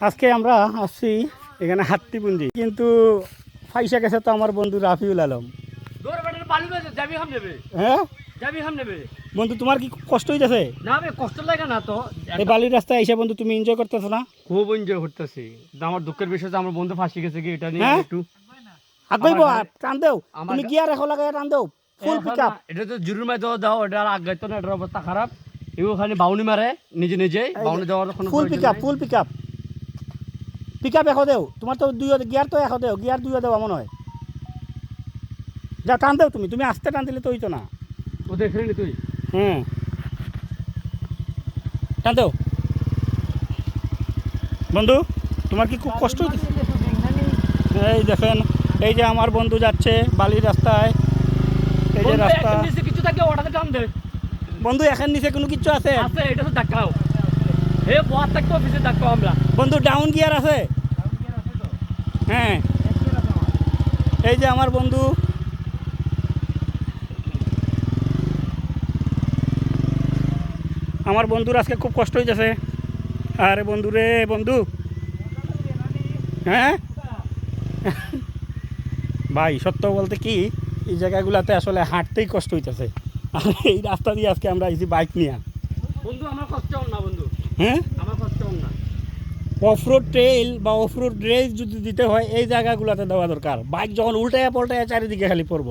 আজকে আমরা আসছি এখানে হাত্তিপুঞ্জি কিন্তু ফাইসা গেছে তো আমার বন্ধু রাফিউল আলম। হ্যাঁ? বন্ধু তোমার কি কষ্ট হইতেছে? না কষ্ট লাগে না তো। এই বালির রাস্তায় এসে বন্ধু তুমি এনজয় করতেছো না? খুব এনজয় করতেছি। আমার দুঃখের বিষয় আমার বন্ধু ফাঁসি গেছে কি এটা নিয়ে হ্যাঁ? একটু আগইব টান দেও। তুমি গিয়ার এখন লাগাই টান দেও। ফুল এখন পিক আপ না, এটা তো জরুর মাই দাও দাও এটা আর আগে না এটার অবস্থা খারাপ। এও খালি বাউনি মারে নিজে নিজে। বাউনি দেওয়ার ফুল প্রয়োজন পিক আপ ফুল পিক আপ পিক আপ এখন দেও। তোমার তো দুই গিয়ার তো এখন দেও গিয়ার দুই দেওয়া মনে হয়। যা টান দেও তুমি তুমি আস্তে টান দিলে তো হইতো না। ও দেখে নি তুই। হুম। টান দেও। বন্ধু তোমার কি খুব কষ্ট হইতেছে এই দেখেন এই যে আমার বন্ধু যাচ্ছে বালির রাস্তায় এই যে রাস্তা নিচে কিছু থাকে ওটাতে টান দে। বন্ধু এখন নিচে কোনো কিছু আছে? আছে এটা তো দেখাও। দেখাও আমরা। বন্ধু ডাউন গিয়ার আছে? হ্যাঁ। এই যে আমার বন্ধু। আমার বন্ধুর আজকে খুব কষ্ট হইতেছে। আরে বন্ধু রে, বন্ধু। হ্যাঁ? ভাই, সত্য বলতে কি, এই জায়গাগুলোতে আসলে হাঁটতেই কষ্ট হইতেছে। আর এই রাস্তা দিয়ে আজকে আমরা এসেছি বাইক নিয়ে। বন্ধু, আমার কষ্ট না, বন্ধু। হ্যাঁ? অফরোড ট্রেল বা অফরোড রেস যদি দিতে হয় এই জায়গাগুলোতে দেওয়া দরকার। বাইক যখন উল্টায় পাল্টায় চারিদিকে খালি পড়ব।